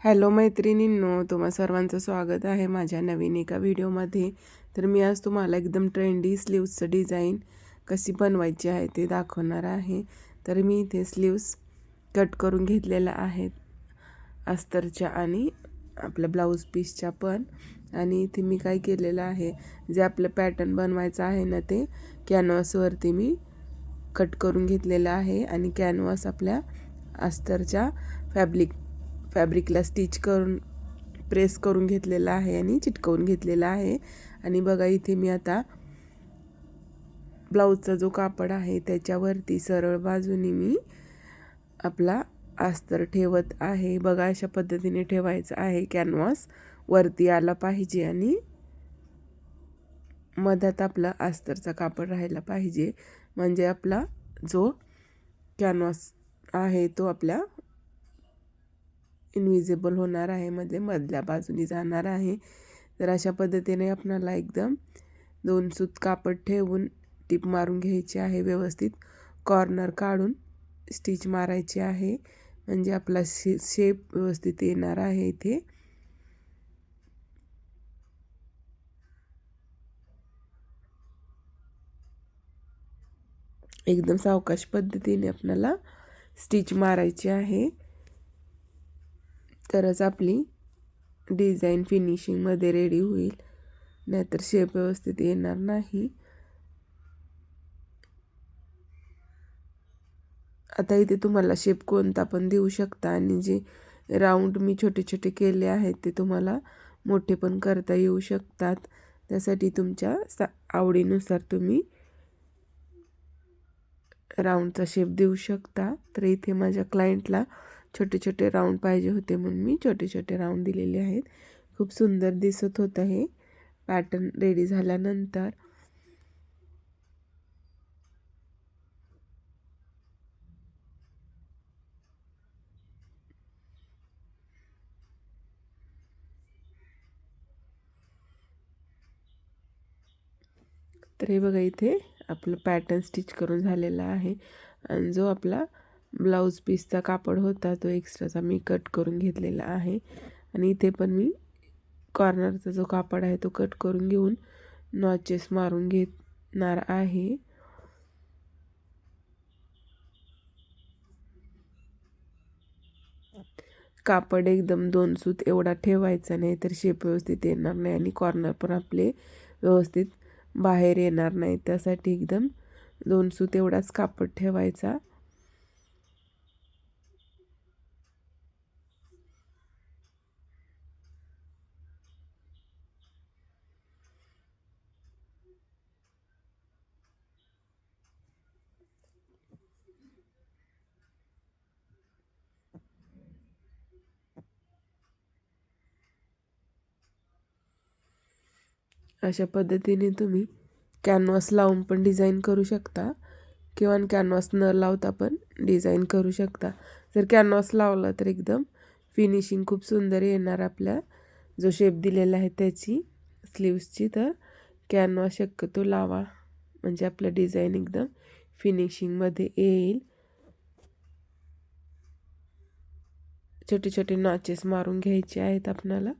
Hello मैत्रिणींनो तुम्हा सर्वांचं स्वागत आहे माझ्या नवीन एका व्हिडिओमध्ये. तर मी आज तुम्हाला एकदम ट्रेंडी स्लीव्सचं डिझाईन कशी बनवायची आहे ते दाखवणार आहे. तर मी इथे स्लीव्स कट करून घेतलेल्या आहेत. अस्तरच्या आणि आपल्या ब्लाऊज पीसच्या पण. आणि इथे मी काय केलेलं आहे जे आपलं पॅटर्न बनवायचं आहे ना ते कॅनव्हासवरती मी कट करून घेतलेलं आहे. आणि कॅनव्हास आपल्या अस्तरच्या फॅब्रिक फॅब्रिकला स्टिच करून प्रेस करून घेतलेला आहे आणि चिटकवून घेतलेला आहे. आणि बघा इथे मी आता ब्लाऊजचा जो कापड आहे त्याच्यावरती सरळ बाजूनी मी आपला अस्तर ठेवत आहे. बघा अशा पद्धतीने ठेवायचं आहे. कॅनव्हास वरती आला पाहिजे आणि मधात आपला अस्तरचा कापड राहायला पाहिजे. म्हणजे आपला जो कॅनव्हास आहे तो आपल्या इनविजिबल होणार आहे म्हणजे मधल्या बाजूनी जाणार आहे. तर अशा पद्धतीने आपणाला एकदम दोन सूत कापड ठेवून टीप मारून घ्यायची आहे. व्यवस्थित कॉर्नर काढून स्टिच मारायची आहे. म्हणजे आपला शे शेप व्यवस्थित येणार आहे इथे. एकदम सावकाश पद्धतीने आपल्याला स्टिच मारायची आहे. तरच आपली डिझाईन फिनिशिंगमध्ये रेडी होईल. नाहीतर शेप व्यवस्थित येणार नाही. आता इथे तुम्हाला शेप कोणता पण देऊ शकता आणि जे राऊंड मी छोटे छोटे केले आहेत ते तुम्हाला मोठे पण करता येऊ शकतात. त्यासाठी तुमच्या सा आवडीनुसार तुम्ही राऊंडचा शेप देऊ शकता. तर इथे माझ्या क्लायंटला छोटे छोटे राऊंड पाहिजे होते म्हणून मी छोटे छोटे राऊंड दिलेले आहेत. खूप सुंदर दिसत होतं हे पॅटर्न रेडी झाल्यानंतर. तर हे बघा इथे आपलं पॅटर्न स्टिच करून झालेला आहे. आणि जो आपला ब्लाऊज पीसचा कापड होता तो एक्स्ट्राचा मी कट करून घेतलेला आहे. आणि इथे पण मी कॉर्नरचा जो कापड आहे तो कट करून घेऊन नॉचेस मारून घेणार आहे. कापड एकदम दोन सूत एवढा ठेवायचा नाही तर शेप व्यवस्थित येणार नाही आणि कॉर्नर पण आपले व्यवस्थित बाहेर येणार नाही. त्यासाठी एकदम दोन सूत एवढाच कापड ठेवायचा. अशा पद्धतीने तुम्ही कॅनव्हास लावून पण डिझाईन करू शकता. किंवा कॅनव्हास न लावता पण डिझाईन करू शकता. जर कॅनव्हास लावला तर एकदम फिनिशिंग खूप सुंदर येणार आपल्या. जो शेप दिलेला आहे त्याची स्लीव्सची तर कॅनव्हास शक्यतो लावा. म्हणजे आपलं डिझाईन एकदम फिनिशिंगमध्ये येईल. छोटे छोटे नॉचेस मारून घ्यायचे आहेत आपणाला.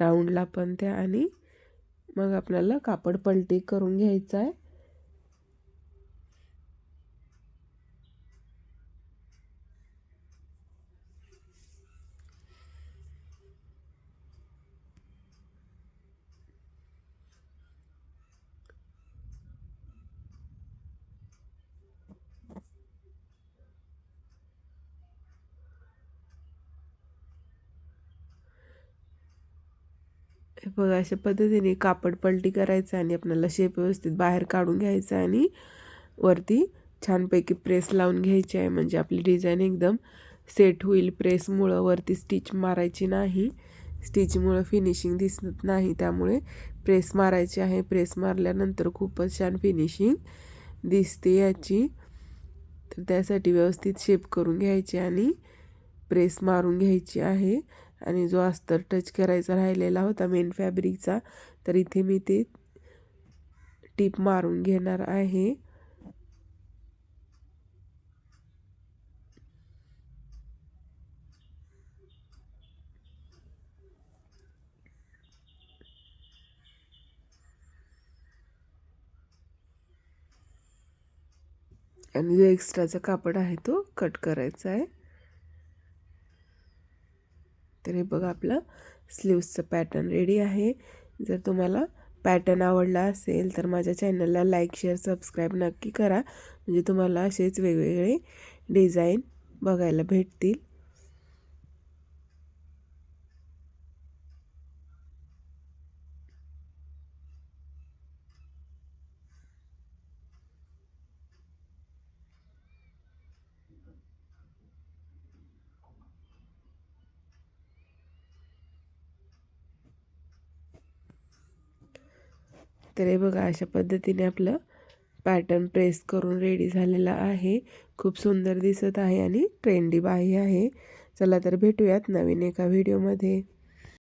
राऊंडला पण त्या आणि मग आपल्याला कापड पलटी करून घ्यायचं आहे. हे बघा अशा पद्धतीने कापड पलटी करायचं आणि आपल्याला शेप व्यवस्थित बाहेर काढून घ्यायचं आणि वरती छानपैकी प्रेस लावून घ्यायची आहे. म्हणजे आपली डिझाईन एकदम सेट होईल. प्रेसमुळं वरती स्टिच मारायची नाही. स्टिचमुळं फिनिशिंग दिसत नाही. त्यामुळे प्रेस मारायची आहे. प्रेस मारल्यानंतर खूपच छान फिनिशिंग दिसते याची. तर त्यासाठी व्यवस्थित शेप करून घ्यायची आणि प्रेस मारून घ्यायची आहे. आणि जो अस्तर टच करायचा राहिलेला होता मेन फॅब्रिकचा तर इथे मी ते टीप मारून घेणार आहे. आणि जो एक्स्ट्राचा कापड आहे तो कट करायचा आहे. तर हे बघा आपलं. स्लीव्सचं पॅटर्न रेडी आहे. जर तुम्हाला पॅटर्न आवडला असेल तर माझ्या चॅनलला लाईक शेअर सबस्क्राईब नक्की करा. म्हणजे तुम्हाला असेच वेगवेगळे डिझाईन बघायला भेटतील. तर हे बघा अशा पद्धतीने आपलं पॅटर्न प्रेस करून रेडी झालेला आहे. खूप सुंदर दिसत आहे आणि ट्रेंडी बाही आहे. चला तर भेटूयात नवीन एका व्हिडिओमध्ये